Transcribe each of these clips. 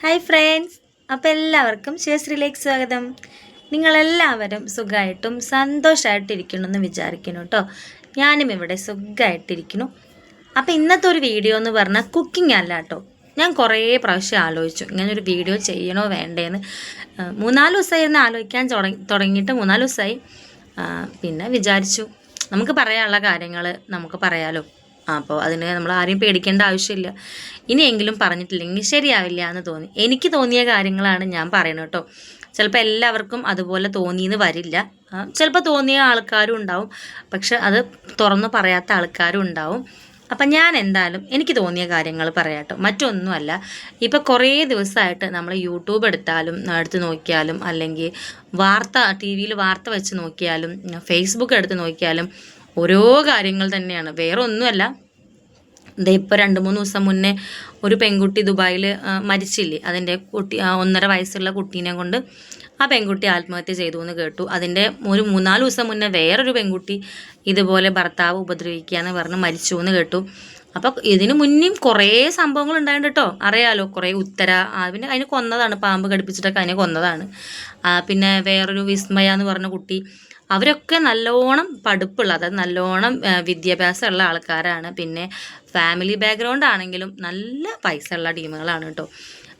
Hi friends അപ്പോൾ എല്ലാവർക്കും ശിവശ്രീലേക്ക് സ്വാഗതം. നിങ്ങളെല്ലാവരും സുഖമായിട്ടും സന്തോഷമായിട്ടിരിക്കണമെന്ന് വിചാരിക്കുന്നു കേട്ടോ. ഞാനും ഇവിടെ സുഖമായിട്ടിരിക്കുന്നു. അപ്പോൾ ഇന്നത്തെ ഒരു വീഡിയോ എന്ന് പറഞ്ഞാൽ കുക്കിംഗ് അല്ല കേട്ടോ. ഞാൻ കുറേ പ്രാവശ്യം ആലോചിച്ചു. ഇങ്ങനൊരു വീഡിയോ ചെയ്യണോ വേണ്ടേന്ന്. മൂന്നാൽ ദിവസമായിരുന്നു ആലോചിക്കാൻ തുടങ്ങി തുടങ്ങിയിട്ട് മൂന്നാൽ ദിവസമായി. പിന്നെ വിചാരിച്ചു. നമുക്ക് പറയാനുള്ള കാര്യങ്ങൾ നമുക്ക് പറയാലോ. അപ്പോൾ അതിന് നമ്മൾ ആരെയും പേടിക്കേണ്ട ആവശ്യമില്ല. ഇനിയെങ്കിലും പറഞ്ഞിട്ടില്ലെങ്കിൽ ശരിയാവില്ല എന്ന് തോന്നി. എനിക്ക് തോന്നിയ കാര്യങ്ങളാണ് ഞാൻ പറയുന്നത് കേട്ടോ. ചിലപ്പോൾ എല്ലാവർക്കും അതുപോലെ തോന്നിയെന്ന് വരില്ല. ചിലപ്പോൾ തോന്നിയ ആൾക്കാരും ഉണ്ടാവും. പക്ഷെ അത് തുറന്നു പറയാത്ത ആൾക്കാരും ഉണ്ടാവും. അപ്പം ഞാൻ എന്തായാലും എനിക്ക് തോന്നിയ കാര്യങ്ങൾ പറയാട്ടോ മറ്റൊന്നുമല്ല ഇപ്പം കുറേ ദിവസമായിട്ട് നമ്മൾ യൂട്യൂബ് എടുത്താലും എടുത്ത് നോക്കിയാലും അല്ലെങ്കിൽ വാർത്ത ടി വിയിൽ വാർത്ത വെച്ച് നോക്കിയാലും ഫേസ്ബുക്ക് എടുത്ത് നോക്കിയാലും ഓരോ കാര്യങ്ങൾ തന്നെയാണ്. വേറെ ഒന്നുമല്ല ദേ ഇപ്പോൾ രണ്ട് മൂന്ന് ദിവസം മുന്നേ ഒരു പെൺകുട്ടി ദുബായിൽ മരിച്ചില്ലേ? അതിന്റെ കുട്ടി ഒന്നര വയസ്സുള്ള കുട്ടീനെ കൊണ്ട് ആ പെൺകുട്ടി ആത്മഹത്യ ചെയ്തു എന്ന് കേട്ടു. അതിന്റെ ഒരു മൂന്നാൽ ദിവസം മുന്നേ വേറൊരു പെൺകുട്ടി ഇതുപോലെ ഭർത്താവ് ഉപദ്രവിക്കുക എന്ന് പറഞ്ഞ് മരിച്ചു എന്ന് കേട്ടു. അപ്പോൾ ഇതിന് മുന്നേയും കുറേ സംഭവങ്ങൾ ഉണ്ടായിട്ടുണ്ട് കേട്ടോ അറിയാലോ കുറേ ഉത്തര പിന്നെ അതിനെ കൊന്നതാണ് പാമ്പ് കടിപ്പിച്ചിട്ടൊക്കെ അതിനെ കൊന്നതാണ്. പിന്നെ വേറൊരു വിസ്മയ എന്ന് പറഞ്ഞ കുട്ടി അവരൊക്കെ നല്ലോണം പഠിപ്പുള്ള അതായത് നല്ലോണം വിദ്യാഭ്യാസമുള്ള ആൾക്കാരാണ്. പിന്നെ ഫാമിലി ബാക്ക്ഗ്രൗണ്ട് ആണെങ്കിലും നല്ല പൈസ ഉള്ള ടീമുകളാണ് കേട്ടോ.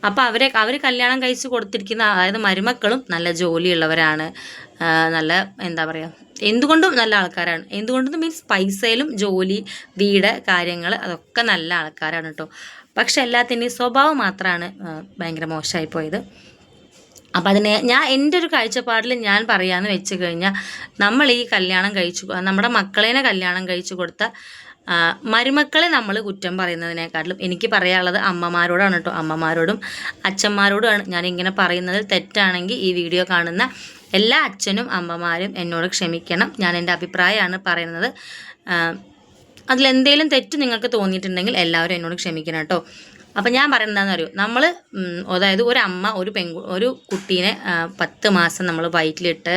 അപ്പോൾ അവരെ അവർ കല്യാണം കഴിച്ച് കൊടുത്തിരിക്കുന്ന അതായത് മരുമക്കളും നല്ല ജോലിയുള്ളവരാണ്. നല്ല എന്താ പറയുക എന്തുകൊണ്ടും നല്ല ആൾക്കാരാണ്. എന്തുകൊണ്ടും മീൻസ് പൈസയിലും ജോലി വീട് കാര്യങ്ങൾ അതൊക്കെ നല്ല ആൾക്കാരാണ് കേട്ടോ. പക്ഷെ എല്ലാത്തിന്റെയും സ്വഭാവം മാത്രമാണ് ഭയങ്കര മോശമായി പോയത്. അപ്പം അതിനെ ഞാൻ എന്റെ ഒരു കാഴ്ചപ്പാടിൽ ഞാൻ പറയാമെന്ന് വെച്ച് കഴിഞ്ഞാൽ നമ്മൾ ഈ കല്യാണം കഴിച്ചു നമ്മുടെ മക്കളേനെ കല്യാണം കഴിച്ചു കൊടുത്ത മരുമക്കളെ നമ്മൾ കുറ്റം പറയുന്നതിനേക്കാട്ടിലും എനിക്ക് പറയാനുള്ളത് അമ്മമാരോടാണ് കേട്ടോ അമ്മമാരോടും അച്ഛന്മാരോടുമാണ് ഞാനിങ്ങനെ പറയുന്നത്. തെറ്റാണെങ്കിൽ ഈ വീഡിയോ കാണുന്ന എല്ലാ അച്ഛനും അമ്മമാരും എന്നോട് ക്ഷമിക്കണം. ഞാൻ എന്റെ അഭിപ്രായമാണ് പറയുന്നത്. അതിലെന്തെങ്കിലും തെറ്റ് നിങ്ങൾക്ക് തോന്നിയിട്ടുണ്ടെങ്കിൽ എല്ലാവരും എന്നോട് ക്ഷമിക്കണം കേട്ടോ അപ്പം ഞാൻ പറയുന്നതെന്ന് പറയൂ നമ്മൾ അതായത് ഒരു അമ്മ ഒരു പെൺകു ഒരു കുട്ടീനെ പത്ത് മാസം നമ്മൾ വയറ്റിലിട്ട്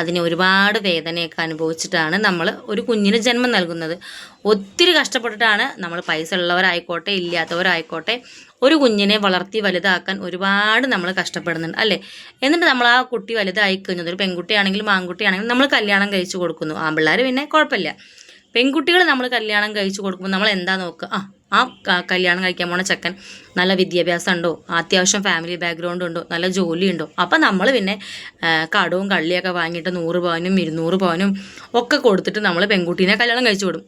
അതിനെ ഒരുപാട് വേദനയൊക്കെ അനുഭവിച്ചിട്ടാണ് നമ്മൾ ഒരു കുഞ്ഞിന് ജന്മം നൽകുന്നത്. ഒത്തിരി കഷ്ടപ്പെട്ടിട്ടാണ് നമ്മൾ പൈസ ഉള്ളവരായിക്കോട്ടെ ഇല്ലാത്തവരായിക്കോട്ടെ ഒരു കുഞ്ഞിനെ വളർത്തി വലുതാക്കാൻ ഒരുപാട് നമ്മൾ കഷ്ടപ്പെടുന്നുണ്ട് അല്ലേ? എന്നിട്ട് നമ്മൾ ആ കുട്ടി വലുതായി കഴിഞ്ഞത് ഒരു പെൺകുട്ടിയാണെങ്കിലും ആൺകുട്ടിയാണെങ്കിലും നമ്മൾ കല്യാണം കഴിച്ചു കൊടുക്കുന്നു. ആൺപിള്ളേർ പിന്നെ കുഴപ്പമില്ല. പെൺകുട്ടികൾ നമ്മൾ കല്യാണം കഴിച്ചു കൊടുക്കുമ്പോൾ നമ്മൾ എന്താ നോക്കുക? ആ ആ കല്യാണം കഴിക്കാൻ പോണ ചെക്കൻ നല്ല വിദ്യാഭ്യാസം ഉണ്ടോ അത്യാവശ്യം ഫാമിലി ബാക്ക്ഗ്രൗണ്ട് ഉണ്ടോ? നല്ല ജോലി ഉണ്ടോ അപ്പം നമ്മൾ പിന്നെ കടവും കള്ളിയൊക്കെ വാങ്ങിയിട്ട് നൂറ് പവനും ഇരുന്നൂറ് പവനും ഒക്കെ കൊടുത്തിട്ട് നമ്മൾ പെൺകുട്ടീനെ കല്യാണം കഴിച്ചു വിടും.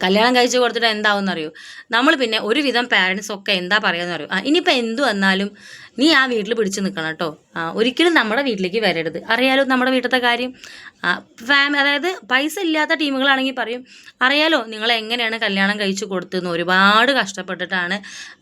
കല്യാണം കഴിച്ചു കൊടുത്തിട്ട് എന്താവും അറിയോ നമ്മൾ പിന്നെ ഒരുവിധം പാരൻസ് ഒക്കെ എന്താ പറയുക അറിയോ ഇനിയിപ്പോൾ എന്തു വന്നാലും നീ ആ വീട്ടിൽ പിടിച്ചു നിൽക്കണം കേട്ടോ. ഒരിക്കലും നമ്മുടെ വീട്ടിലേക്ക് വരരുത്. അറിയാലോ നമ്മുടെ വീട്ടിലത്തെ കാര്യം? ഫാമി അതായത് പൈസ ഇല്ലാത്ത ടീമുകളാണെങ്കിൽ പറയും അറിയാലോ നിങ്ങൾ എങ്ങനെയാണ് കല്യാണം കഴിച്ചു കൊടുത്തതെന്ന്? ഒരുപാട് കഷ്ടപ്പെട്ടിട്ടാണ്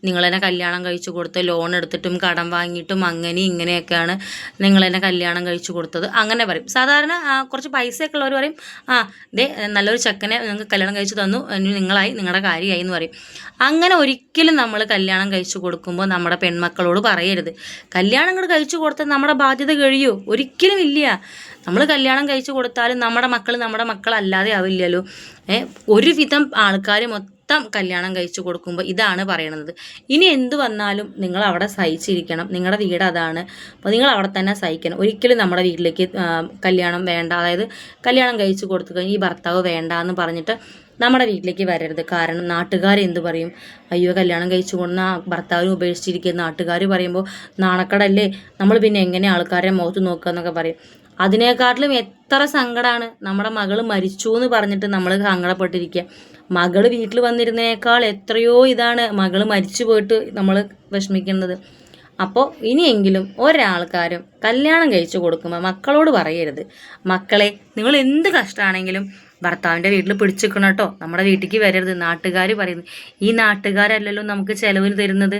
നിങ്ങളെന്നെ കല്യാണം കഴിച്ചു കൊടുത്ത് ലോൺ എടുത്തിട്ടും കടം വാങ്ങിയിട്ടും അങ്ങനെ ഇങ്ങനെയൊക്കെയാണ് നിങ്ങളെന്നെ കല്യാണം കഴിച്ചു കൊടുത്തത്. അങ്ങനെ പറയും. സാധാരണ കുറച്ച് പൈസയൊക്കെ ഉള്ളവർ പറയും ആ ദേ നല്ലൊരു ചെക്കനെ നിങ്ങൾക്ക് കല്യാണം കഴിച്ചു തന്നു. നിങ്ങളായി നിങ്ങളുടെ കാര്യമായി എന്ന് പറയും. അങ്ങനെ ഒരിക്കലും നമ്മൾ കല്യാണം കഴിച്ചു കൊടുക്കുമ്പോൾ നമ്മുടെ പെൺമക്കളോട് പറയരുത്. കല്യാണം കൂടെ കഴിച്ചു കൊടുത്താൽ നമ്മുടെ ബാധ്യത കഴിയോ. ഒരിക്കലും ഇല്ല. നമ്മൾ കല്യാണം കഴിച്ചു കൊടുത്താലും നമ്മുടെ മക്കൾ നമ്മുടെ മക്കളല്ലാതെ ആവില്ലല്ലോ. ഏ ഒരുവിധം ആൾക്കാർ മൊത്തം കല്യാണം കഴിച്ചു കൊടുക്കുമ്പോൾ ഇതാണ് പറയണത്. ഇനി എന്ത് വന്നാലും നിങ്ങൾ അവിടെ സഹിച്ചിരിക്കണം. നിങ്ങളുടെ വീട് അതാണ്. അപ്പോൾ നിങ്ങൾ അവിടെ തന്നെ സഹിക്കണം. ഒരിക്കലും നമ്മുടെ വീട്ടിലേക്ക് കല്യാണം വേണ്ട. അതായത് കല്യാണം കഴിച്ചു കൊടുത്തു കഴിഞ്ഞാൽ ഈ ഭർത്താവ് വേണ്ട എന്ന് പറഞ്ഞിട്ട് നമ്മുടെ വീട്ടിലേക്ക് വരരുത്. കാരണം നാട്ടുകാർ എന്ത് പറയും? അയ്യോ കല്യാണം കഴിച്ചു കൊണ്ട ഭർത്താവിനെ ഉപേക്ഷിച്ചിരിക്കുന്ന നാട്ടുകാർ പറയുമ്പോൾ നാണക്കടല്ലേ? നമ്മൾ പിന്നെ എങ്ങനെ ആൾക്കാരെ മുഖത്ത് നോക്കുക എന്നൊക്കെ പറയും. അതിനേക്കാട്ടിലും എത്ര സങ്കടമാണ് നമ്മുടെ മകൾ മരിച്ചു എന്ന് പറഞ്ഞിട്ട് നമ്മൾ സങ്കടപ്പെട്ടിരിക്കുക മകൾ വീട്ടിൽ വന്നിരുന്നതിനേക്കാൾ എത്രയോ ഇതാണ് മകൾ മരിച്ചു പോയിട്ട് നമ്മൾ വിഷമിക്കുന്നത്. അപ്പോൾ ഇനിയെങ്കിലും ഒരാൾക്കാരും കല്യാണം കഴിച്ചു കൊടുക്കുമ്പോൾ മക്കളോട് പറയരുത്. മക്കളെ നിങ്ങൾ എന്ത് കഷ്ടമാണെങ്കിലും ഭർത്താവിന്റെ വീട്ടിൽ പിടിച്ചിരിക്കണം കേട്ടോ. നമ്മുടെ വീട്ടിലേക്ക് വരരുത്. നാട്ടുകാർ പറയുന്നു ഈ നാട്ടുകാരല്ലല്ലോ നമുക്ക് ചിലവിന് തരുന്നത്.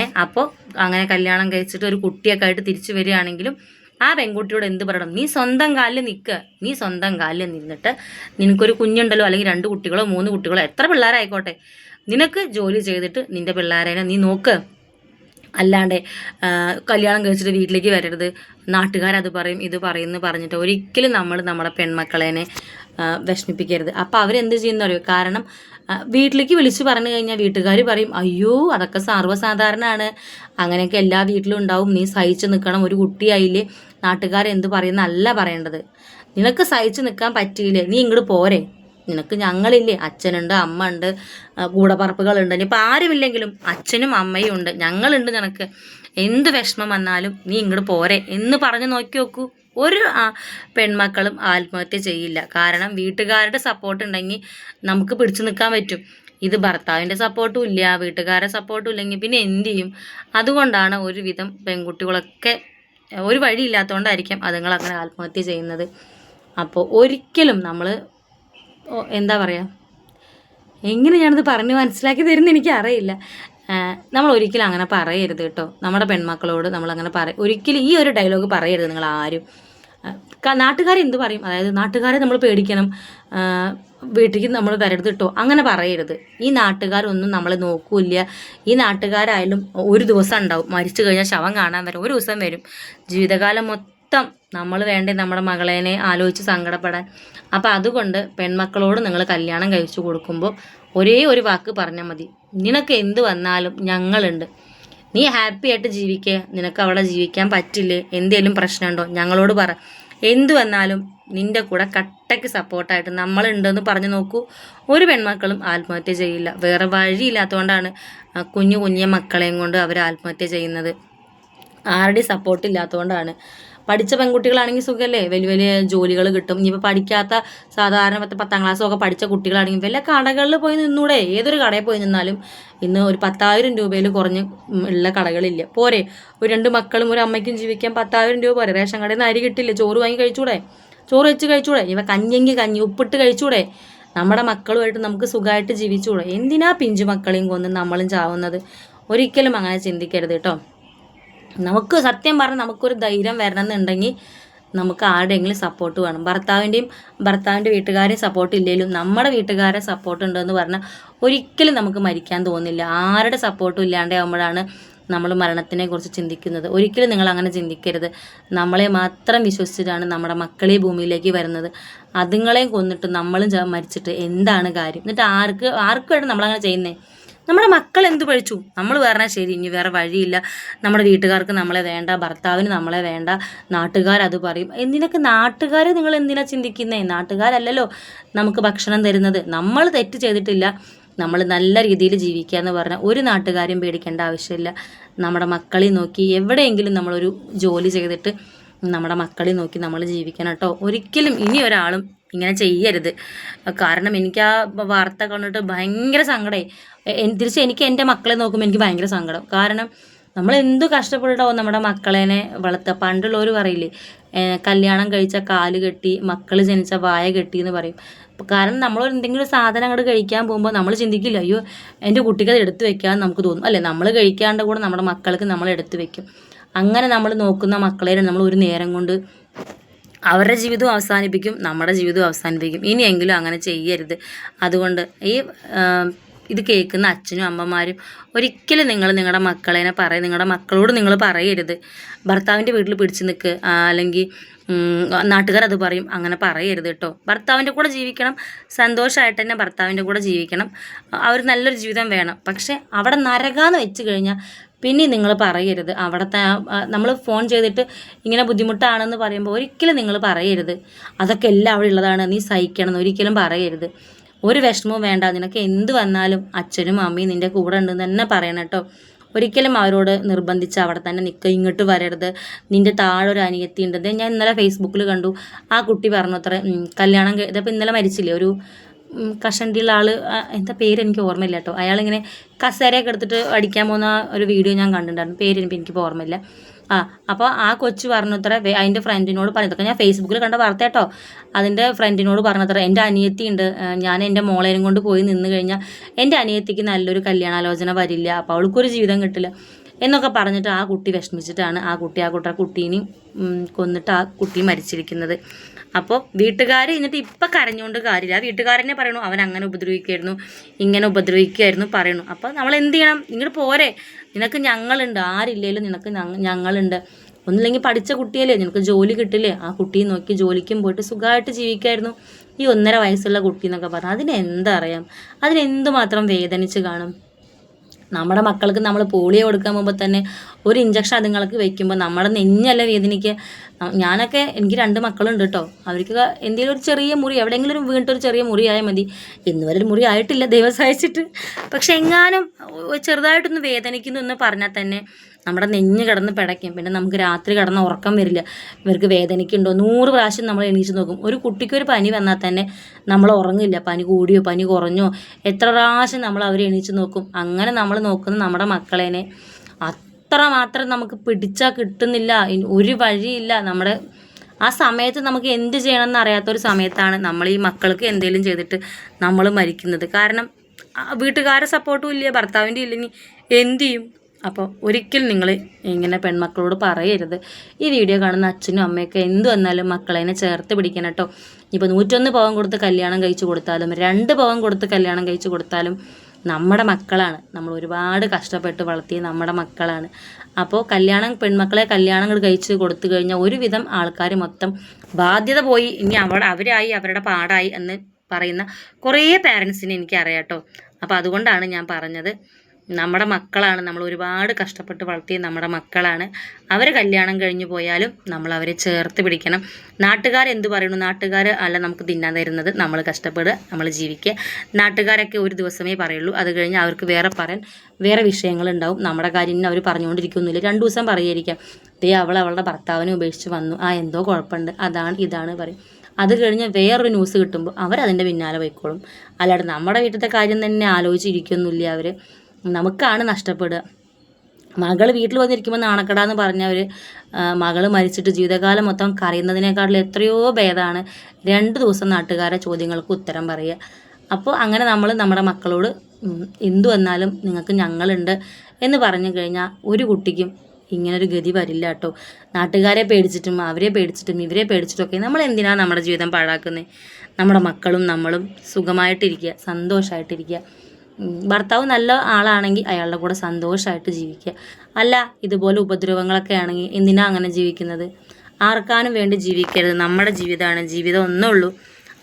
ഏ അപ്പോൾ അങ്ങനെ കല്യാണം കഴിച്ചിട്ട് ഒരു കുട്ടിയൊക്കെ ആയിട്ട് തിരിച്ചു വരികയാണെങ്കിലും ആ പെൺകുട്ടിയോട് എന്ത് പറയണം? നീ സ്വന്തം കാലിൽ നിൽക്കുക നീ സ്വന്തം കാലിൽ നിന്നിട്ട് നിനക്കൊരു കുഞ്ഞുണ്ടല്ലോ അല്ലെങ്കിൽ രണ്ട് കുട്ടികളോ മൂന്ന് കുട്ടികളോ എത്ര പിള്ളേരായിക്കോട്ടെ. നിനക്ക് ജോലി ചെയ്തിട്ട് നിന്റെ പിള്ളേരെ നീ നോക്ക്. അല്ലാണ്ട് കല്യാണം കഴിച്ചിട്ട് വീട്ടിലേക്ക് വരരുത്. നാട്ടുകാരത് പറയും ഇത് പറയുമെന്ന് പറഞ്ഞിട്ട് ഒരിക്കലും നമ്മൾ നമ്മുടെ പെൺമക്കളേനെ വിഷമിപ്പിക്കരുത്. അപ്പോൾ അവരെന്ത് ചെയ്യുന്ന അറിയോ? കാരണം വീട്ടിലേക്ക് വിളിച്ചു പറഞ്ഞു കഴിഞ്ഞാൽ വീട്ടുകാർ പറയും അയ്യോ അതൊക്കെ സർവസാധാരണമാണ് അങ്ങനെയൊക്കെ എല്ലാ വീട്ടിലും ഉണ്ടാവും. നീ സഹിച്ചു നിൽക്കണം ഒരു കുട്ടിയായില്ലേ. നാട്ടുകാരെന്ത് പറയുന്ന അല്ല പറയേണ്ടത്. നിനക്ക് സഹിച്ചു നിൽക്കാൻ പറ്റിയില്ലേ? നീ ഇങ്ങോട്ട് പോരെ. നിനക്ക് ഞങ്ങളില്ലേ. അച്ഛനുണ്ട് അമ്മ ഉണ്ട് കൂടപ്പറപ്പുകളുണ്ട്. ഇനിയിപ്പോൾ ആരുമില്ലെങ്കിലും അച്ഛനും അമ്മയും ഉണ്ട്. ഞങ്ങളുണ്ട് നിനക്ക്. എന്ത് വിഷമം വന്നാലും നീ ഇങ്ങോട്ട് പോരെ. എന്ന് പറഞ്ഞു നോക്കി നോക്കൂ. ഒരു പെൺമക്കളും ആത്മഹത്യ ചെയ്യില്ല. കാരണം വീട്ടുകാരുടെ സപ്പോർട്ട് ഉണ്ടെങ്കിൽ നമുക്ക് പിടിച്ചു നിൽക്കാൻ പറ്റും. ഇത് ഭർത്താവിന്റെ സപ്പോർട്ടും ഇല്ല വീട്ടുകാരുടെ സപ്പോർട്ടും ഇല്ലെങ്കിൽ പിന്നെ എന്ത് ചെയ്യും? അതുകൊണ്ടാണ് ഒരുവിധം പെൺകുട്ടികളൊക്കെ ഒരു വഴിയില്ലാത്തതുകൊണ്ടായിരിക്കും അതുങ്ങൾ അങ്ങനെ ആത്മഹത്യ ചെയ്യുന്നത്. അപ്പോൾ ഒരിക്കലും നമ്മൾ എന്താ പറയുക എങ്ങനെ ഞാനത് പറഞ്ഞ് മനസ്സിലാക്കി തരുന്ന എനിക്കറിയില്ല. നമ്മൾ ഒരിക്കലും അങ്ങനെ പറയരുത് കേട്ടോ. നമ്മുടെ പെൺമക്കളോട് നമ്മളങ്ങനെ പറ ഒരിക്കലും ഈ ഒരു ഡയലോഗ് പറയരുത് നിങ്ങൾ ആരും നാട്ടുകാർ എന്ത് പറയും? അതായത് നാട്ടുകാരെ നമ്മൾ പേടിക്കണം. വീട്ടിലേക്ക് നമ്മൾ വരരുത് കേട്ടോ അങ്ങനെ പറയരുത്. ഈ നാട്ടുകാരൊന്നും നമ്മളെ നോക്കൂല്ല. ഈ നാട്ടുകാരായാലും ഒരു ദിവസം ഉണ്ടാവും. മരിച്ചു കഴിഞ്ഞാൽ ശവം കാണാൻ വരും. ഒരു ദിവസം വരും. ജീവിതകാലം മൊത്തം നമ്മൾ വേണ്ടേ നമ്മുടെ മകളേനെ ആലോചിച്ച് സങ്കടപ്പെടാൻ. അപ്പോൾ അതുകൊണ്ട് പെൺമക്കളോട് നിങ്ങൾ കല്യാണം കഴിച്ചു കൊടുക്കുമ്പോൾ ഒരേ ഒരു വാക്ക് പറഞ്ഞാൽ മതി. നിനക്ക് എന്ത് വന്നാലും ഞങ്ങളുണ്ട്. നീ ഹാപ്പി ആയിട്ട് ജീവിക്കേ. നിനക്ക് അവിടെ ജീവിക്കാൻ പറ്റില്ലേ? എന്തേലും പ്രശ്നമുണ്ടോ? ഞങ്ങളോട് പറ. എന്തു വന്നാലും നിന്റെ കൂടെ കട്ടയ്ക്ക് സപ്പോർട്ടായിട്ട് നമ്മളുണ്ടെന്ന് പറഞ്ഞു നോക്കൂ. ഒരു പെൺമക്കളും ആത്മഹത്യ ചെയ്യില്ല. വേറെ വഴിയില്ലാത്തതുകൊണ്ടാണ് കുഞ്ഞു കുഞ്ഞു മക്കളെയും കൊണ്ട് അവർ ആത്മഹത്യ ചെയ്യുന്നത്. ആരുടെയും സപ്പോർട്ട് ഇല്ലാത്തതുകൊണ്ടാണ്. പഠിച്ച പെൺകുട്ടികളാണെങ്കിൽ സുഖമല്ലേ വലിയ വലിയ ജോലികൾ കിട്ടും. ഇനിയിപ്പോൾ പഠിക്കാത്ത സാധാരണ പത്ത് പത്താം ക്ലാസ്സൊക്കെ പഠിച്ച കുട്ടികളാണെങ്കിൽ വല്ല കടകളിൽ പോയി നിന്നൂടെ? ഏതൊരു കടയിൽ പോയി നിന്നാലും ഇന്ന് ഒരു പത്തായിരം രൂപയിൽ കുറഞ്ഞ് ഉള്ള കടകളില്ല. പോരെ. ഒരു രണ്ട് മക്കളും ഒരു അമ്മയ്ക്കും ജീവിക്കാൻ പത്തായിരം രൂപ പോരെ. റേഷൻ കടയിൽ നിന്ന് അരി കിട്ടില്ല? ചോറ് വാങ്ങി കഴിച്ചൂടെ? ചോറ് വെച്ച് കഴിച്ചൂടെ? ഇവ കഞ്ഞെങ്കിൽ കഞ്ഞി ഉപ്പിട്ട് കഴിച്ചൂടെ? നമ്മുടെ മക്കളുമായിട്ട് നമുക്ക് സുഖമായിട്ട് ജീവിച്ചൂടെ? എന്തിനാ പിഞ്ചു മക്കളെയും കൊന്ന് നമ്മളും ചാവുന്നത്? ഒരിക്കലും അങ്ങനെ ചിന്തിക്കരുത് കേട്ടോ. നമുക്ക് സത്യം പറഞ്ഞാൽ നമുക്കൊരു ധൈര്യം വരണം എന്നുണ്ടെങ്കിൽ നമുക്ക് ആരുടെയെങ്കിലും സപ്പോർട്ട് വേണം. ഭർത്താവിന്റെയും ഭർത്താവിന്റെ വീട്ടുകാരെയും സപ്പോർട്ട് ഇല്ലെങ്കിലും നമ്മുടെ വീട്ടുകാരെ സപ്പോർട്ട് ഉണ്ടെന്ന് പറഞ്ഞാൽ ഒരിക്കലും നമുക്ക് മരിക്കാൻ തോന്നില്ല. ആരുടെ സപ്പോർട്ടും ഇല്ലാണ്ട് ആകുമ്പോഴാണ് നമ്മൾ മരണത്തിനെ കുറിച്ച് ചിന്തിക്കുന്നത്. ഒരിക്കലും നിങ്ങൾ അങ്ങനെ ചിന്തിക്കരുത്. നമ്മളെ മാത്രം വിശ്വസിച്ചിട്ടാണ് നമ്മുടെ മക്കളെ ഭൂമിയിലേക്ക് വരുന്നത്. അതുങ്ങളെയും കൊന്നിട്ട് നമ്മളും മരിച്ചിട്ട് എന്താണ് കാര്യം? എന്നിട്ട് ആർക്ക് ആർക്ക് വേണം നമ്മളങ്ങനെ ചെയ്യുന്നേ? നമ്മുടെ മക്കൾ എന്ത് പഴിച്ചു നമ്മൾ പറഞ്ഞാൽ ശരി ഇനി വേറെ വഴിയില്ല. നമ്മുടെ വീട്ടുകാർക്ക് നമ്മളെ വേണ്ട ഭർത്താവിന് നമ്മളെ വേണ്ട നാട്ടുകാരത് പറയും. എന്തിനൊക്കെ നാട്ടുകാർ നിങ്ങൾ എന്തിനാ ചിന്തിക്കുന്നേ? നാട്ടുകാരല്ലല്ലോ നമുക്ക് ഭക്ഷണം തരുന്നത്. നമ്മൾ തെറ്റ് ചെയ്തിട്ടില്ല. നമ്മൾ നല്ല രീതിയിൽ ജീവിക്കുക എന്ന് പറഞ്ഞാൽ ഒരു നാട്ടുകാരും പേടിക്കേണ്ട ആവശ്യമില്ല. നമ്മുടെ മക്കളെ നോക്കി എവിടെയെങ്കിലും നമ്മളൊരു ജോലി ചെയ്തിട്ട് നമ്മുടെ മക്കളെ നോക്കി നമ്മൾ ജീവിക്കണം കേട്ടോ. ഒരിക്കലും ഇനി ഒരാളും ഇങ്ങനെ ചെയ്യരുത്. കാരണം എനിക്ക് ആ വാർത്ത കണ്ടിട്ട് ഭയങ്കര സങ്കടമായി തിരിച്ച് എനിക്ക് എന്റെ മക്കളെ നോക്കുമ്പോൾ എനിക്ക് ഭയങ്കര സങ്കടം. കാരണം നമ്മൾ എന്ത് കഷ്ടപ്പെട്ടോ നമ്മുടെ മക്കളേനെ വളർത്തുക പണ്ടുള്ളവർ പറയില്ലേ കല്യാണം കഴിച്ച കാൽ കെട്ടി മക്കൾ ജനിച്ച വായ കെട്ടി എന്ന് പറയും. കാരണം നമ്മൾ എന്തെങ്കിലും സാധനം അങ്ങോട്ട് കഴിക്കാൻ പോകുമ്പോൾ നമ്മൾ ചിന്തിക്കില്ല അയ്യോ എന്റെ കുട്ടിക്ക് എടുത്തു വെക്കാൻ നമുക്ക് തോന്നും. അല്ലേ നമ്മൾ കഴിക്കാണ്ട് കൂടെ നമ്മുടെ മക്കൾക്ക് നമ്മൾ എടുത്തു വെക്കും. അങ്ങനെ നമ്മൾ നോക്കുന്ന മക്കളെ നമ്മൾ ഒരു നേരം കൊണ്ട് അവരുടെ ജീവിതവും അവസാനിപ്പിക്കും നമ്മുടെ ജീവിതവും അവസാനിപ്പിക്കും. ഇനിയെങ്കിലും അങ്ങനെ ചെയ്യരുത്. അതുകൊണ്ട് ഈ ഇത് കേൾക്കുന്ന അച്ഛനും അമ്മമാരും ഒരിക്കലും നിങ്ങൾ നിങ്ങളുടെ മക്കളേനെ പറയും നിങ്ങളുടെ മക്കളോട് നിങ്ങൾ പറയരുത്. ഭർത്താവിന്റെ വീട്ടിൽ പിടിച്ചു നിൽക്ക് അല്ലെങ്കിൽ നാട്ടുകാർ അത് പറയും അങ്ങനെ പറയരുത് കേട്ടോ. ഭർത്താവിന്റെ കൂടെ ജീവിക്കണം സന്തോഷമായിട്ട് തന്നെ ഭർത്താവിന്റെ കൂടെ ജീവിക്കണം. അവർ നല്ലൊരു ജീവിതം വേണം. പക്ഷേ അവിടെ നരകാന്ന് വെച്ച് കഴിഞ്ഞാൽ പിന്നെ നിങ്ങൾ പറയരുത്. അവിടുത്തെ നമ്മൾ ഫോൺ ചെയ്തിട്ട് ഇങ്ങനെ ബുദ്ധിമുട്ടാണെന്ന് പറയുമ്പോൾ ഒരിക്കലും നിങ്ങൾ പറയരുത്. അതൊക്കെ എല്ലാം അവിടെ ഉള്ളതാണ്. നീ സഹിക്കണം ഒരിക്കലും പറയരുത്. ഒരു വിഷമവും വേണ്ട. നിനക്ക് എന്ത് വന്നാലും അച്ഛനും അമ്മയും നിന്റെ കൂടെ ഉണ്ടെന്ന് തന്നെ പറയണം കേട്ടോ. ഒരിക്കലും അവരോട് നിർബന്ധിച്ച് അവിടെ തന്നെ നിൽക്കുക ഇങ്ങോട്ട് വരരുത്. നിന്റെ താഴെ ഒരു അനിയത്തി ഉണ്ടത് ഞാൻ ഇന്നലെ ഫേസ്ബുക്കിൽ കണ്ടു. ആ കുട്ടി പറഞ്ഞു അത്ര കല്യാണം ഇതപ്പോൾ ഇന്നലെ മരിച്ചില്ലേ? ഒരു കഷണ്ടിയുള്ള ആൾ എന്താ പേര് എനിക്ക് ഓർമ്മയില്ല കേട്ടോ. അയാളിങ്ങനെ കസേരയൊക്കെ എടുത്തിട്ട് അടിക്കാൻ പോകുന്ന ഒരു വീഡിയോ ഞാൻ കണ്ടിട്ടുണ്ടായിരുന്നു. പേര് എനിക്ക് ഓർമ്മയില്ല. ആ അപ്പോൾ ആ കൊച്ചു പറഞ്ഞത്ര അതിന്റെ ഫ്രണ്ടിനോട് പറഞ്ഞതൊക്കെ ഞാൻ ഫേസ്ബുക്കിൽ കണ്ട വാർത്ത കേട്ടോ. അതിന്റെ ഫ്രണ്ടിനോട് പറഞ്ഞത്ര എന്റെ അനിയത്തി ഉണ്ട് ഞാൻ എന്റെ മോളേനും കൊണ്ട് പോയി നിന്ന് കഴിഞ്ഞാൽ എന്റെ അനിയത്തിക്ക് നല്ലൊരു കല്യാണാലോചന വരില്ല. അപ്പോൾ അവൾക്കൊരു ജീവിതം കിട്ടില്ല. എന്നൊക്കെ പറഞ്ഞിട്ട് ആ കുട്ടി വിഷമിച്ചിട്ടാണ് ആ കുട്ടി ആ കുട്ടി ആ കുട്ടീനെയും കൊന്നിട്ട് ആ കുട്ടി മരിച്ചിരിക്കുന്നത്. അപ്പോൾ വീട്ടുകാർ എന്നിട്ട് ഇപ്പം കരഞ്ഞുകൊണ്ട് കാര്യമില്ല. ആ വീട്ടുകാരനെ പറയണു അവൻ അങ്ങനെ ഉപദ്രവിക്കുമായിരുന്നു ഇങ്ങനെ ഉപദ്രവിക്കുമായിരുന്നു പറയണു. അപ്പോൾ നമ്മൾ എന്ത് ചെയ്യണം? ഇങ്ങോട്ട് പോരെ. നിനക്ക് ഞങ്ങളുണ്ട്. ആരില്ലേലും നിനക്ക് ഞങ്ങ- ഞങ്ങളുണ്ട്. ഒന്നില്ലെങ്കിൽ പഠിച്ച കുട്ടിയല്ലേ? നിനക്ക് ജോലി കിട്ടില്ലേ? ആ കുട്ടിയെ നോക്കി ജോലിക്കും പോയിട്ട് സുഖമായിട്ട് ജീവിക്കായിരുന്നു. ഈ ഒന്നര വയസ്സുള്ള കുട്ടി എന്നൊക്കെ പറഞ്ഞാൽ അതിനെന്തറിയാം അതിനെന്തുമാത്രം വേദനിച്ച് കാണും? നമ്മുടെ മക്കൾക്ക് നമ്മൾ പോളിയോ കൊടുക്കാൻ പോകുമ്പോൾ തന്നെ ഒരു ഇഞ്ചക്ഷൻ അതുങ്ങൾക്ക് വെക്കുമ്പോൾ നമ്മുടെ നെഞ്ഞല്ല വേദനയ്ക്ക് ഞാനൊക്കെ എനിക്ക് രണ്ട് മക്കളുണ്ട് കേട്ടോ അവർക്ക് എന്തെങ്കിലും ഒരു ചെറിയ മുറി എവിടെയെങ്കിലും ഒരു വീണ്ടൊരു ചെറിയ മുറി ആയാൽ മതി. ഇന്ന് വരെ ഒരു മുറി ആയിട്ടില്ല ദൈവം സഹായിച്ചിട്ട്. പക്ഷെ എങ്ങാനും ചെറുതായിട്ടൊന്ന് വേദനിക്കുന്നു എന്ന് പറഞ്ഞാൽ തന്നെ നമ്മുടെ നെഞ്ഞ് കിടന്ന് പിടയ്ക്കും. പിന്നെ നമുക്ക് രാത്രി കിടന്ന് ഉറക്കം വരില്ല. ഇവർക്ക് വേദനയ്ക്കുണ്ടോ നൂറ് പ്രാവശ്യം നമ്മൾ എണീച്ച് നോക്കും. ഒരു കുട്ടിക്കൊരു പനി വന്നാൽ തന്നെ നമ്മൾ ഉറങ്ങില്ല. പനി കൂടിയോ പനി കുറഞ്ഞോ എത്ര പ്രാവശ്യം നമ്മൾ അവരെ എണീച്ച് നോക്കും. അങ്ങനെ നമ്മൾ നോക്കുന്ന നമ്മുടെ മക്കളേനെ അത്ര മാത്രം നമുക്ക് പിടിച്ചാൽ കിട്ടുന്നില്ല. ഒരു വഴിയില്ല. നമ്മുടെ ആ സമയത്ത് നമുക്ക് എന്ത് ചെയ്യണമെന്ന് അറിയാത്തൊരു സമയത്താണ് നമ്മൾ ഈ മക്കൾക്ക് എന്തെങ്കിലും ചെയ്തിട്ട് നമ്മൾ മരിക്കുന്നത്. കാരണം വീട്ടുകാരെ സപ്പോർട്ടും ഇല്ല ഭർത്താവിന്റെ ഇല്ലെങ്കിൽ എന്ത് ചെയ്യും? അപ്പോൾ ഒരിക്കലും നിങ്ങൾ ഇങ്ങനെ പെൺമക്കളോട് പറയരുത്. ഈ വീഡിയോ കാണുന്ന അച്ഛനും അമ്മയൊക്കെ എന്ത് വന്നാലും മക്കളതിനെ ചേർത്ത് പിടിക്കണം കേട്ടോ. ഇപ്പോൾ നൂറ്റൊന്ന് പവൻ കൊടുത്ത് കല്യാണം കഴിച്ചു കൊടുത്താലും രണ്ട് പവൻ കൊടുത്ത് കല്യാണം കഴിച്ചു കൊടുത്താലും നമ്മുടെ മക്കളാണ്. നമ്മൾ ഒരുപാട് കഷ്ടപ്പെട്ട് വളർത്തിയ നമ്മുടെ മക്കളാണ്. അപ്പോൾ കല്യാണം പെൺമക്കളെ കല്യാണങ്ങൾ കഴിച്ച് കൊടുത്തു കഴിഞ്ഞാൽ ഒരുവിധം ആൾക്കാർ മൊത്തം ബാധ്യത പോയി. ഇനി അവിടെ അവരായി അവരുടെ പാടായി എന്ന് പറയുന്ന കുറേ പാരൻസിനെ എനിക്കറിയാം കേട്ടോ. അപ്പോൾ അതുകൊണ്ടാണ് ഞാൻ പറഞ്ഞത്. നമ്മുടെ മക്കളാണ്. നമ്മൾ ഒരുപാട് കഷ്ടപ്പെട്ട് വളർത്തിയ നമ്മുടെ മക്കളാണ്. അവർ കല്യാണം കഴിഞ്ഞു പോയാലും നമ്മൾ അവരെ ചേർത്ത് പിടിക്കണം. നാട്ടുകാർ എന്ത് പറയുന്നു? നാട്ടുകാർ അല്ല നമുക്ക് തിന്നാൻ തരുന്നത്. നമ്മൾ കഷ്ടപ്പെടുക നമ്മൾ ജീവിക്കുക. നാട്ടുകാരൊക്കെ ഒരു ദിവസമേ പറയുള്ളൂ. അത് കഴിഞ്ഞ് അവർക്ക് വേറെ പറയാൻ വേറെ വിഷയങ്ങളുണ്ടാവും നമ്മുടെ കാര്യം അവർ പറഞ്ഞുകൊണ്ടിരിക്കുന്നില്ല. രണ്ടു ദിവസം പറയുമായിരിക്കാം ദേ അവൾ അവളുടെ ഭർത്താവിനെ ഉപേക്ഷിച്ച് വന്നു. ആ എന്തോ കുഴപ്പമുണ്ട്. അതാണ് ഇതാണ് പറയും. അത് കഴിഞ്ഞ് വേറൊരു ന്യൂസ് കിട്ടുമ്പോൾ അവരതിന്റെ പിന്നാലെ പോയിക്കോളും. അല്ലാണ്ട് നമ്മുടെ വീട്ടിലത്തെ കാര്യം തന്നെ ആലോചിച്ചിരിക്കുന്നില്ല അവർ നമുക്കാണ് നഷ്ടപ്പെടുക. മകൾ വീട്ടിൽ വന്നിരിക്കുമ്പോൾ നാണക്കടാന്ന് പറഞ്ഞവർ മകൾ മരിച്ചിട്ട് ജീവിതകാലം മൊത്തം കറിയുന്നതിനേക്കാളും എത്രയോ ഭേദമാണ് രണ്ട് ദിവസം നാട്ടുകാരെ ചോദ്യങ്ങൾക്ക് ഉത്തരം പറയുക. അപ്പോൾ അങ്ങനെ നമ്മൾ നമ്മുടെ മക്കളോട് എന്തു വന്നാലും നിങ്ങൾക്ക് ഞങ്ങളുണ്ട് എന്ന് പറഞ്ഞു കഴിഞ്ഞാൽ ഒരു കുട്ടിക്കും ഇങ്ങനൊരു ഗതി വരില്ല കേട്ടോ. നാട്ടുകാരെ പേടിച്ചിട്ടും അവരെ പേടിച്ചിട്ടും ഇവരെ പേടിച്ചിട്ടൊക്കെ നമ്മൾ എന്തിനാണ് നമ്മുടെ ജീവിതം പാഴാക്കുന്നത് നമ്മുടെ മക്കളും നമ്മളും സുഖമായിട്ടിരിക്കുക സന്തോഷമായിട്ടിരിക്കുക ഭർത്താവ് നല്ല ആളാണെങ്കിൽ അയാളുടെ കൂടെ സന്തോഷമായിട്ട് ജീവിക്കുക. അല്ല ഇതുപോലെ ഉപദ്രവങ്ങളൊക്കെ ആണെങ്കിൽ എന്തിനാ അങ്ങനെ ജീവിക്കുന്നത്? ആർക്കാനും വേണ്ടി ജീവിക്കരുത്. നമ്മുടെ ജീവിതമാണ്. ജീവിതം ഒന്നേ ഉള്ളൂ.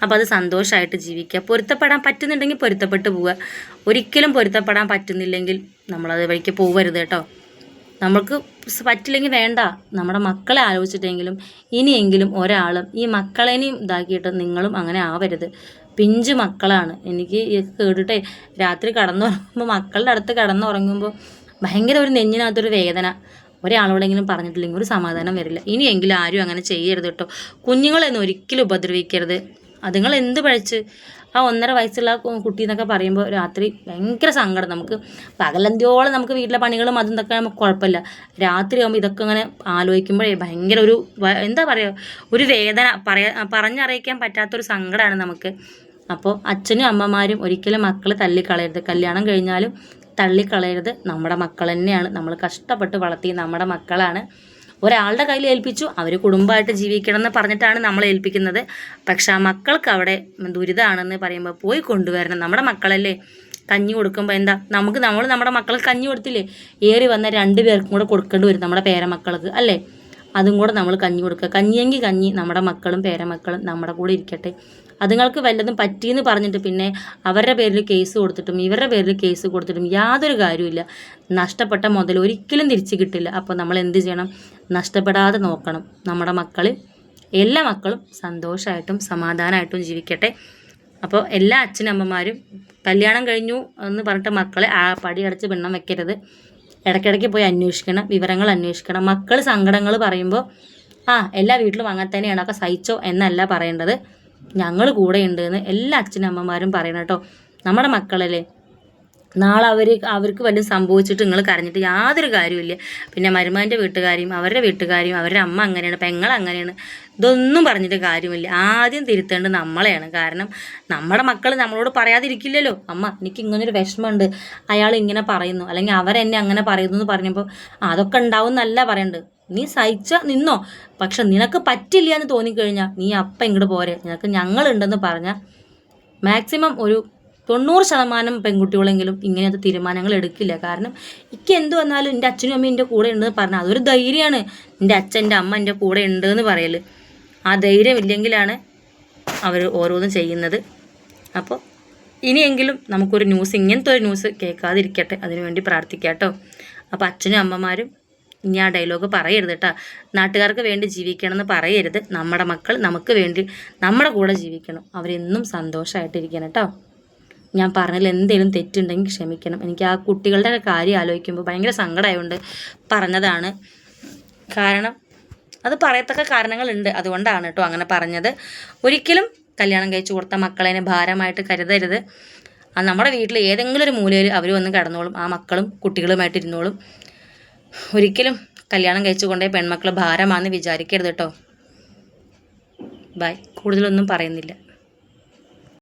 അപ്പോൾ അത് സന്തോഷമായിട്ട് ജീവിക്കുക. പൊരുത്തപ്പെടാൻ പറ്റുന്നുണ്ടെങ്കിൽ പൊരുത്തപ്പെട്ട് പോവുക. ഒരിക്കലും പൊരുത്തപ്പെടാൻ പറ്റുന്നില്ലെങ്കിൽ നമ്മളത് വഴിക്ക് പോവരുത് കേട്ടോ. നമ്മൾക്ക് പറ്റില്ലെങ്കിൽ വേണ്ട. നമ്മുടെ മക്കളെ ആലോചിച്ചിട്ടെങ്കിലും ഇനിയെങ്കിലും ഒരാളും ഈ മക്കളെയും ഇതാക്കിയിട്ട് നിങ്ങളും അങ്ങനെ ആവരുത്. പിഞ്ചു മക്കളാണ്. എനിക്ക് കേട്ടിട്ടേ രാത്രി കടന്നുറങ്ങുമ്പോൾ മക്കളുടെ അടുത്ത് കടന്നുറങ്ങുമ്പോൾ ഭയങ്കര ഒരു നെഞ്ഞിനകത്തൊരു വേദന. ഒരാളോടെങ്കിലും പറഞ്ഞിട്ടില്ലെങ്കിൽ ഒരു സമാധാനം വരില്ല. ഇനിയെങ്കിലും ആരും അങ്ങനെ ചെയ്യരുത് കേട്ടോ. കുഞ്ഞുങ്ങളെയൊന്നും ഒരിക്കലും ഉപദ്രവിക്കരുത്. അതുങ്ങൾ എന്ത് പഴിച്ച് ആ ഒന്നര വയസ്സുള്ള കുട്ടി എന്നൊക്കെ പറയുമ്പോൾ രാത്രി ഭയങ്കര സങ്കടം. നമുക്ക് പകലന്തിയോളം നമുക്ക് വീട്ടിലെ പണികളും അതും ഇതൊക്കെ നമുക്ക് കുഴപ്പമില്ല. രാത്രി ആകുമ്പോൾ ഇതൊക്കെ ഇങ്ങനെ ആലോചിക്കുമ്പോഴേ ഭയങ്കര ഒരു എന്താ പറയുക ഒരു വേദന. പറയാ പറഞ്ഞറിയിക്കാൻ പറ്റാത്തൊരു സങ്കടമാണ് നമുക്ക്. അപ്പോൾ അച്ഛനും അമ്മമാരും ഒരിക്കലും മക്കൾ തള്ളിക്കളയരുത്. കല്യാണം കഴിഞ്ഞാലും തള്ളിക്കളയരുത്. നമ്മുടെ മക്കൾ തന്നെയാണ്. നമ്മൾ കഷ്ടപ്പെട്ട് വളർത്തി നമ്മുടെ മക്കളാണ്. ഒരാളുടെ കയ്യിൽ ഏൽപ്പിച്ചു. അവർ കുടുംബമായിട്ട് ജീവിക്കണം എന്ന് പറഞ്ഞിട്ടാണ് നമ്മൾ ഏൽപ്പിക്കുന്നത്. പക്ഷെ ആ മക്കൾക്ക് അവിടെ ദുരിതമാണെന്ന് പറയുമ്പോൾ പോയി കൊണ്ടുവരണം. നമ്മുടെ മക്കളല്ലേ? കഞ്ഞി കൊടുക്കുമ്പോൾ എന്താ? നമുക്ക് നമ്മൾ നമ്മുടെ മക്കൾക്ക് കഞ്ഞി കൊടുത്തില്ലേ? ഏറി വന്ന രണ്ട് പേർക്കും കൂടെ കൊടുക്കേണ്ടി വരും നമ്മുടെ പേരമക്കൾക്ക് അല്ലേ? അതും കൂടെ നമ്മൾ കഞ്ഞി കൊടുക്കുക. കഞ്ഞിയെങ്കിൽ കഞ്ഞി. നമ്മുടെ മക്കളും പേരമക്കളും നമ്മുടെ കൂടെ ഇരിക്കട്ടെ. അതുങ്ങൾക്ക് വല്ലതും പറ്റിയെന്ന് പറഞ്ഞിട്ട് പിന്നെ അവരുടെ പേരിൽ കേസ് കൊടുത്തിട്ടും ഇവരുടെ പേരിൽ കേസ് കൊടുത്തിട്ടും യാതൊരു കാര്യമില്ല നഷ്ടപ്പെട്ട മുതൽ ഒരിക്കലും തിരിച്ചു കിട്ടില്ല. അപ്പോൾ നമ്മൾ എന്ത് ചെയ്യണം? നഷ്ടപ്പെടാതെ നോക്കണം. നമ്മുടെ മക്കൾ എല്ലാ മക്കളും സന്തോഷമായിട്ടും സമാധാനമായിട്ടും ജീവിക്കട്ടെ. അപ്പോൾ എല്ലാ അച്ഛനമ്മമാരും കല്യാണം കഴിഞ്ഞു എന്ന് പറഞ്ഞിട്ട് മക്കളെ ആ പടി അടച്ച് പെണ്ണം വെക്കരുത്. ഇടയ്ക്കിടയ്ക്ക് പോയി അന്വേഷിക്കണം വിവരങ്ങൾ അന്വേഷിക്കണം. മക്കൾ സങ്കടങ്ങൾ പറയുമ്പോൾ ആ എല്ലാ വീട്ടിലും അങ്ങനെ തന്നെയാണ്. ഒക്കെ സഹിച്ചോ എന്നല്ല പറയേണ്ടത്. ഞങ്ങൾ കൂടെ ഉണ്ട് എന്ന് എല്ലാ അച്ഛനമ്മമാരും പറയണം കേട്ടോ. നമ്മുടെ മക്കളല്ലേ? നാളെ അവർ അവർക്ക് വല്ലതും സംഭവിച്ചിട്ട് നിങ്ങൾ കരഞ്ഞിട്ട് യാതൊരു കാര്യമില്ല പിന്നെ മരുമാന്റെ വീട്ടുകാരെയും അവരുടെ വീട്ടുകാരെയും അവരുടെ അമ്മ അങ്ങനെയാണ് പെങ്ങൾ അങ്ങനെയാണ്. ഇതൊന്നും പറഞ്ഞിട്ട് കാര്യമില്ല. ആദ്യം തിരുത്തേണ്ടത് നമ്മളെയാണ്. കാരണം നമ്മുടെ മക്കൾ നമ്മളോട് പറയാതിരിക്കില്ലല്ലോ. അമ്മ എനിക്ക് ഇങ്ങനൊരു വിഷമമുണ്ട്. അയാൾ ഇങ്ങനെ പറയുന്നു. അല്ലെങ്കിൽ അവരെന്നെ അങ്ങനെ പറയുന്നു എന്ന് പറഞ്ഞപ്പോൾ അതൊക്കെ ഉണ്ടാവും എന്നല്ല പറയണ്ട് നീ സഹിച്ച നിന്നോ? പക്ഷെ നിനക്ക് പറ്റില്ല എന്ന് തോന്നിക്കഴിഞ്ഞാൽ നീ അപ്പം ഇങ്ങോട്ട് പോരെ. നിനക്ക് ഞങ്ങളുണ്ടെന്ന് പറഞ്ഞാൽ മാക്സിമം ഒരു തൊണ്ണൂറ് ശതമാനം പെൺകുട്ടികളെങ്കിലും ഇങ്ങനത്തെ തീരുമാനങ്ങൾ എടുക്കില്ല. കാരണം എനിക്ക് എന്ത് വന്നാലും എന്റെ അച്ഛനും അമ്മയും എന്റെ കൂടെ ഉണ്ടെന്ന് പറഞ്ഞാൽ അതൊരു ധൈര്യമാണ്. എന്റെ അച്ഛൻ എന്റെ അമ്മ എന്റെ കൂടെ ഉണ്ട് എന്ന് പറയൽ ആ ധൈര്യം ഇല്ലെങ്കിലാണ് അവർ ഓരോന്നും ചെയ്യുന്നത്. അപ്പോൾ ഇനിയെങ്കിലും നമുക്കൊരു ന്യൂസ് ഇങ്ങനത്തെ ഒരു ന്യൂസ് കേൾക്കാതിരിക്കട്ടെ. അതിനുവേണ്ടി പ്രാർത്ഥിക്കാം കേട്ടോ. അപ്പോൾ അച്ഛനും അമ്മമാരും ഇനി ആ ഡയലോഗ് പറയരുത് കേട്ടോ നാട്ടുകാർക്ക് വേണ്ടി ജീവിക്കണം എന്ന് പറയരുത്. നമ്മുടെ മക്കൾ നമുക്ക് വേണ്ടി നമ്മുടെ കൂടെ ജീവിക്കണം. അവരെന്നും സന്തോഷമായിട്ടിരിക്കണം കേട്ടോ ഞാൻ പറഞ്ഞതിൽ എന്തെങ്കിലും തെറ്റുണ്ടെങ്കിൽ ക്ഷമിക്കണം. എനിക്ക് ആ കുട്ടികളുടെ കാര്യം ആലോചിക്കുമ്പോൾ ഭയങ്കര സങ്കടമായതുകൊണ്ട് പറഞ്ഞതാണ്. കാരണം അത് പറയത്തക്ക കാരണങ്ങളുണ്ട്. അതുകൊണ്ടാണ് കേട്ടോ അങ്ങനെ പറഞ്ഞത്. ഒരിക്കലും കല്യാണം കഴിച്ചു കൊടുത്ത മക്കളെ ഭാരമായിട്ട് കരുതരുത്. നമ്മുടെ വീട്ടിൽ ഏതെങ്കിലും ഒരു മൂലയിൽ അവർ വന്ന് കിടന്നോളും. ആ മക്കളും കുട്ടികളുമായിട്ട് ഇരുന്നോളും ഒരിക്കലും കല്യാണം കഴിച്ചു കൊണ്ടേ പെൺമക്കൾ ഭാരമാണെന്ന് വിചാരിക്കരുത് കേട്ടോ ബൈ. കൂടുതലൊന്നും പറയുന്നില്ല.